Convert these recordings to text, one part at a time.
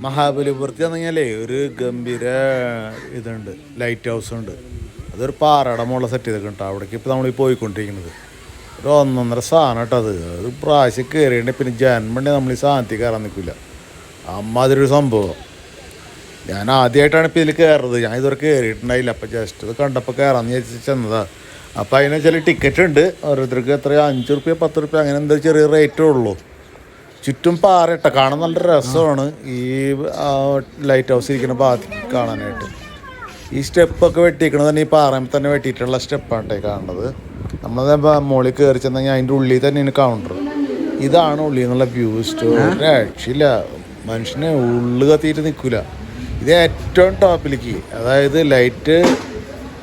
മഹാബലിപുരത്ത് പറഞ്ഞാലേ ഒരു ഗംഭീര ഇതുണ്ട് ലൈറ്റ് ഹൗസ് ഉണ്ട്. അതൊരു പാറയുടെ മുകളിൽ സെറ്റ് ചെയ്തൊക്കെ കേട്ടോ അവിടേക്ക് ഇപ്പോൾ നമ്മൾ പോയിക്കൊണ്ടിരിക്കുന്നത്. ഒരു ഒന്നൊന്നര സാധനം കേട്ടോ അത്. അത് പ്രാവശ്യം കയറിയിട്ട് പിന്നെ ജന്മണ്ടി നമ്മൾ ഈ സാധനത്തിൽ കയറാൻ നിൽക്കില്ല ഒരു സംഭവം. ഞാൻ ആദ്യമായിട്ടാണ് ഇപ്പോൾ ഇതിൽ കയറുന്നത്. ഞാൻ ഇതുവരെ കയറിയിട്ടുണ്ടായില്ല അപ്പം ജസ്റ്റ് ഇത് കണ്ടപ്പോൾ കയറാമെന്ന് വിചാരിച്ച് ചെന്നതാ. അപ്പം അതിന് ചില ടിക്കറ്റ് ഉണ്ട്. ഓരോരുത്തർക്ക് എത്ര അഞ്ച് റുപ്യ പത്ത് റുപ്യ അങ്ങനെ എന്തോ ചെറിയ റേറ്റേ ഉള്ളൂ. ചുറ്റും പാറയിട്ട കാണാൻ നല്ല രസമാണ്. ഈ ലൈറ്റ് ഹൗസ് ഇരിക്കുന്ന ഭാഗത്ത് കാണാനായിട്ട്. ഈ സ്റ്റെപ്പൊക്കെ വെട്ടിയിരിക്കണത് തന്നെ ഈ പാറയിൽ തന്നെ വെട്ടിയിട്ടുള്ള സ്റ്റെപ്പാണ് കാണുന്നത്. നമ്മൾ മുകളിൽ കയറി ചെന്നെങ്കിൽ അതിന്റെ ഉള്ളിൽ തന്നെയാണ് കൗണ്ടർ ഇതാണ് ഉള്ളിൽ നിന്നുള്ള വ്യൂ സ്റ്റോറി രക്ഷയില്ല. മനുഷ്യനെ ഉള്ളു കത്തിയിട്ട് നിൽക്കില്ല ഇത് ഏറ്റവും ടോപ്പിലേക്ക് അതായത് ലൈറ്റ്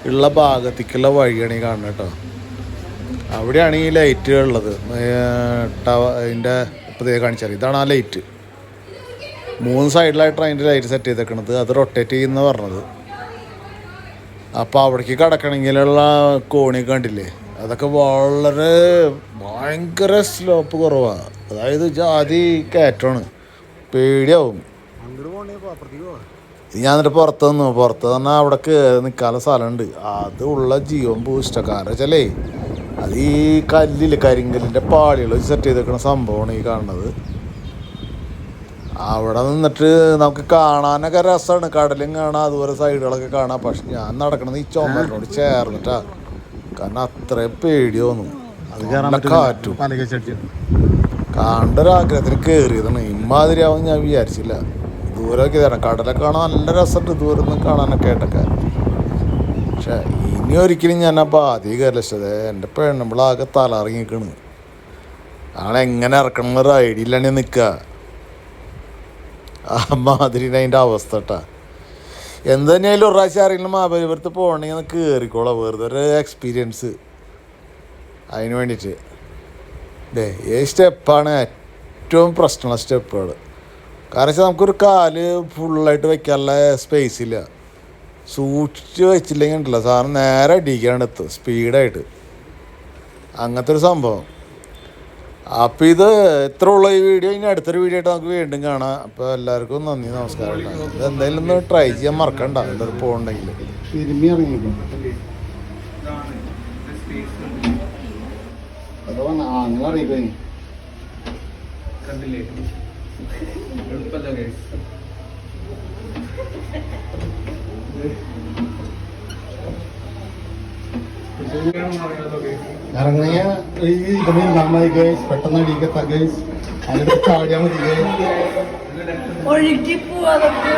ഉള്ള ഭാഗത്തേക്കുള്ള വഴിയാണ് ഈ കാണുന്നത് കേട്ടോ. അവിടെയാണ് ഈ ലൈറ്റ് ഉള്ളത്. ടവ അതിന്റെ ഇപ്പോൾ കാണിച്ചാൽ ഇതാണ് ആ ലൈറ്റ് മൂന്ന് സൈഡിലായിട്ടാണ് അതിന്റെ ലൈറ്റ് സെറ്റ് ചെയ്തേക്കണത്. അത് റൊട്ടേറ്റ് ചെയ്യുന്ന പറഞ്ഞത്. അപ്പോൾ അവിടേക്ക് കിടക്കണമെങ്കിലുള്ള കോണി കണ്ടില്ലേ? അതൊക്കെ വളരെ ഭയങ്കര സ്ലോപ്പ് കുറവാണ് അതായത് ജാതി കയറ്റമാണ്. പേടിയാവും. ഇത് ഞാൻ എന്നിട്ട് പുറത്ത് നിന്നു. പുറത്ത് തന്നെ അവിടെ കയറി നിൽക്കാനുള്ള സ്ഥലമുണ്ട്. അത് ഉള്ള ജീവൻ കാരണം വെച്ചാലേ അത് ഈ കല്ലിൽ കരിങ്കല്ലിന്റെ പാളികൾ വെച്ച് സെറ്റ് ചെയ്തേക്കുന്ന സംഭവമാണ് ഈ കാണുന്നത്. അവിടെ നിന്നിട്ട് നമുക്ക് കാണാനൊക്കെ രസമാണ് കടലും കാണാം അതുപോലെ സൈഡുകളൊക്കെ കാണാം. പക്ഷെ ഞാൻ നടക്കണത് ഈ ചുമരിനോട് ചേർന്നിട്ടാ. കാരണം അത്രയും പേടി തോന്നും. കാറ്റും. കണ്ടൊരാഗ്രഹത്തിന് കയറിയതാണ് ഇമാതിരിയാവും ഞാൻ വിചാരിച്ചില്ല. ദൂരമൊക്കെ തരണം കടലൊക്കെ കാണാൻ നല്ല രസമുണ്ട് ദൂരം നിന്ന് കാണാനൊക്കെ ആയിട്ടൊക്കെ. പക്ഷെ ഇനി ഒരിക്കലും ഞാൻ ആ ആദ്യം കയറില്ലത് എന്റെ ഇറങ്ങിക്കണ് തലറങ്ങിക്കണ് എങ്ങനെ ഇറക്കണം എന്നൊരു ഐഡിയ ഇല്ലാണ്ട് നിൽക്കുക ആ മാതിരി അതിന്റെ അവസ്ഥ കേട്ടാ. എന്ത് തന്നെയായാലും ഒരു പ്രാവശ്യം ആരെങ്കിലും മഹാബലിപുരത്ത് പോകണമെങ്കിൽ ഒന്ന് കയറിക്കോളാം വെറുതെ ഒരു എക്സ്പീരിയൻസ് അതിന് വേണ്ടിയിട്ട്. ഡേ ഈ സ്റ്റെപ്പാണ് ഏറ്റവും പ്രശ്നമുള്ള സ്റ്റെപ്പുകൾ കാരണം വെച്ചാൽ നമുക്കൊരു കാൽ ഫുള്ളായിട്ട് വെക്കാനുള്ള സ്പേസ് ഇല്ല. സൂക്ഷിച്ച് വെച്ചില്ലെങ്കിൽ ഉണ്ടല്ലോ. സാറിന് നേരെ അടിക്കാണ്ട് എത്തും സ്പീഡായിട്ട്. അങ്ങനത്തെ ഒരു സംഭവം. അപ്പം ഇത് ഇത്ര ഉള്ള ഈ വീഡിയോ. ഇനി അടുത്തൊരു വീഡിയോ ആയിട്ട് നമുക്ക് വീണ്ടും കാണാം. അപ്പോൾ എല്ലാവർക്കും നന്ദി നമസ്കാരം. ഇത് എന്തായാലും ഒന്ന് ട്രൈ ചെയ്യാൻ മറക്കണ്ട. എന്തൊരു പോകണ്ടെങ്കിൽ. അങ്ങനെ അറിയിക്കേ കണ്ടില്ലേ? എളുപ്പമല്ല ഗൈസ് ഇറങ്ങണിയ ഈ ഇതൊന്നും നന്നായി ഗൈസ് പെട്ടെന്ന് അടിക്കത്ത ഗൈസ് അതിന്റെ ചാടിയാൽ മതി ഗൈസ് ഒഴുകി പോവാതൊക്കെ